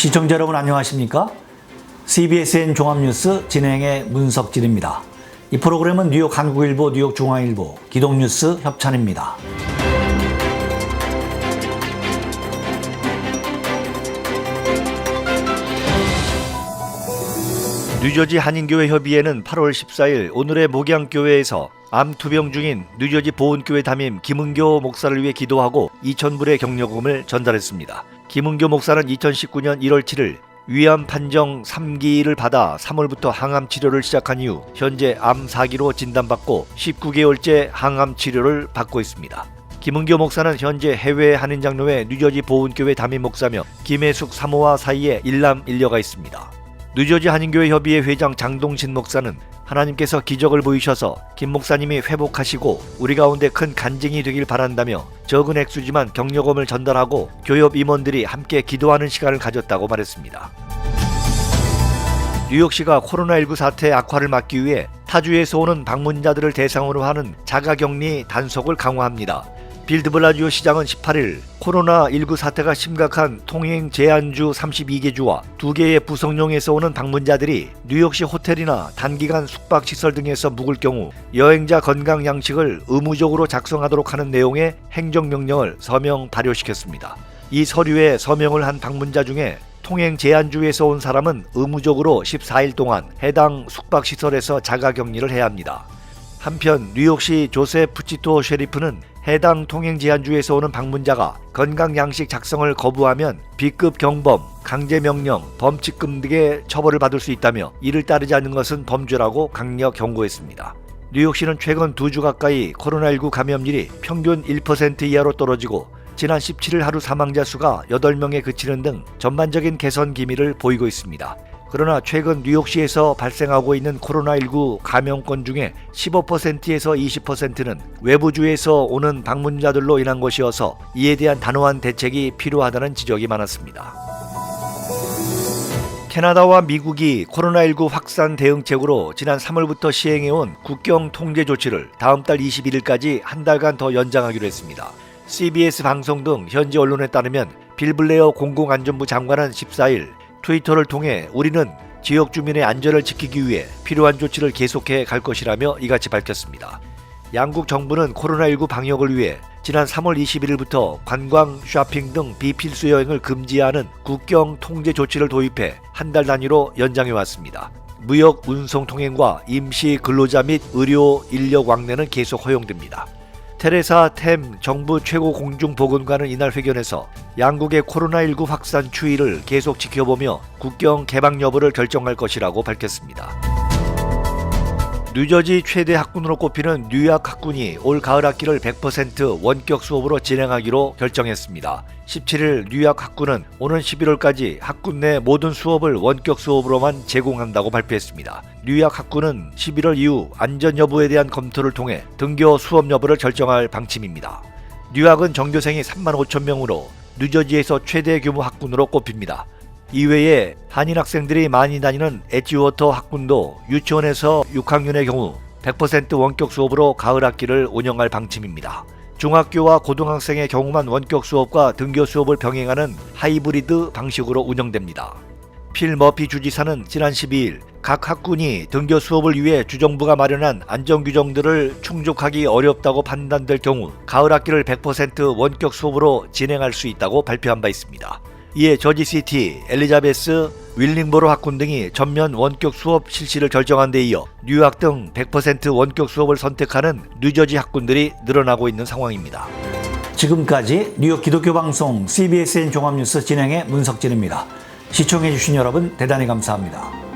시청자 여러분 안녕하십니까? CBSN 종합뉴스 진행의 문석진입니다. 이 프로그램은 뉴욕 한국일보, 뉴욕 중앙일보, 기동뉴스 협찬입니다. 뉴저지 한인교회 협의회는 8월 14일 오늘의 목양교회에서 암 투병 중인 뉴저지 보훈교회 담임 김은교 목사를 위해 기도하고 2,000불의 격려금을 전달했습니다. 김은교 목사는 2019년 1월 7일 위암 판정 3기를 받아 3월부터 항암 치료를 시작한 이후 현재 암 4기로 진단받고 19개월째 항암 치료를 받고 있습니다. 김은교 목사는 현재 해외 한인장로회 뉴저지 보훈교회 담임 목사며 김혜숙 사모와 사이에 일남 일녀가 있습니다. 뉴저지 한인교회 협의회 회장 장동신 목사는 하나님께서 기적을 보이셔서 김 목사님이 회복하시고 우리 가운데 큰 간증이 되길 바란다며 적은 액수지만 격려금을 전달하고 교협 임원들이 함께 기도하는 시간을 가졌다고 말했습니다. 뉴욕시가 코로나19 사태 악화를 막기 위해 타주에서 오는 방문자들을 대상으로 하는 자가격리 단속을 강화합니다. 빌드블라지오 시장은 18일 코로나19 사태가 심각한 통행 제한주 32개 주와 두 개의 부성용에서 오는 방문자들이 뉴욕시 호텔이나 단기간 숙박시설 등에서 묵을 경우 여행자 건강 양식을 의무적으로 작성하도록 하는 내용의 행정명령을 서명 발효시켰습니다. 이 서류에 서명을 한 방문자 중에 통행 제한주에서 온 사람은 의무적으로 14일 동안 해당 숙박시설에서 자가격리를 해야 합니다. 한편 뉴욕시 조셉 푸치토 셰리프는 해당 통행 제한 주에서 오는 방문자가 건강 양식 작성을 거부하면 B급 경범, 강제 명령, 범칙금 등의 처벌을 받을 수 있다며 이를 따르지 않는 것은 범죄라고 강력 경고했습니다. 뉴욕시는 최근 두 주 가까이 코로나19 감염률이 평균 1% 이하로 떨어지고 지난 17일 하루 사망자 수가 8명에 그치는 등 전반적인 개선 기미를 보이고 있습니다. 그러나 최근 뉴욕시에서 발생하고 있는 코로나19 감염건 중에 15%에서 20%는 외부주에서 오는 방문자들로 인한 것이어서 이에 대한 단호한 대책이 필요하다는 지적이 많았습니다. 캐나다와 미국이 코로나19 확산 대응책으로 지난 3월부터 시행해온 국경 통제 조치를 다음 달 21일까지 한 달간 더 연장하기로 했습니다. CBS 방송 등 현지 언론에 따르면 빌블레어 공공안전부 장관은 14일 트위터를 통해 우리는 지역 주민의 안전을 지키기 위해 필요한 조치를 계속해 갈 것이라며 이같이 밝혔습니다. 양국 정부는 코로나19 방역을 위해 지난 3월 21일부터 관광, 쇼핑 등 비필수 여행을 금지하는 국경 통제 조치를 도입해 한 달 단위로 연장해 왔습니다. 무역 운송 통행과 임시 근로자 및 의료 인력 왕래는 계속 허용됩니다. 테레사 템 정부 최고 공중보건관은 이날 회견에서 양국의 코로나19 확산 추이를 계속 지켜보며 국경 개방 여부를 결정할 것이라고 밝혔습니다. 뉴저지 최대 학군으로 꼽히는 뉴욕 학군이 올 가을 학기를 100% 원격 수업으로 진행하기로 결정했습니다. 17일 뉴욕 학군은 오는 11월까지 학군 내 모든 수업을 원격 수업으로만 제공한다고 발표했습니다. 뉴욕 학군은 11월 이후 안전 여부에 대한 검토를 통해 등교 수업 여부를 결정할 방침입니다. 뉴욕은 전교생이 3만 5천 명으로 뉴저지에서 최대 규모 학군으로 꼽힙니다. 이외에 한인 학생들이 많이 다니는 에지워터 학군도 유치원에서 6학년의 경우 100% 원격 수업으로 가을 학기를 운영할 방침입니다. 중학교와 고등학생의 경우만 원격 수업과 등교 수업을 병행하는 하이브리드 방식으로 운영됩니다. 필 머피 주지사는 지난 12일 각 학군이 등교 수업을 위해 주정부가 마련한 안전 규정들을 충족하기 어렵다고 판단될 경우 가을 학기를 100% 원격 수업으로 진행할 수 있다고 발표한 바 있습니다. 이에 저지시티, 엘리자베스, 윌링보로 학군 등이 전면 원격 수업 실시를 결정한 데 이어 뉴욕 등 100% 원격 수업을 선택하는 뉴저지 학군들이 늘어나고 있는 상황입니다. 지금까지 뉴욕 기독교 방송 CBSN 종합뉴스 진행의 문석진입니다. 시청해주신 여러분 대단히 감사합니다.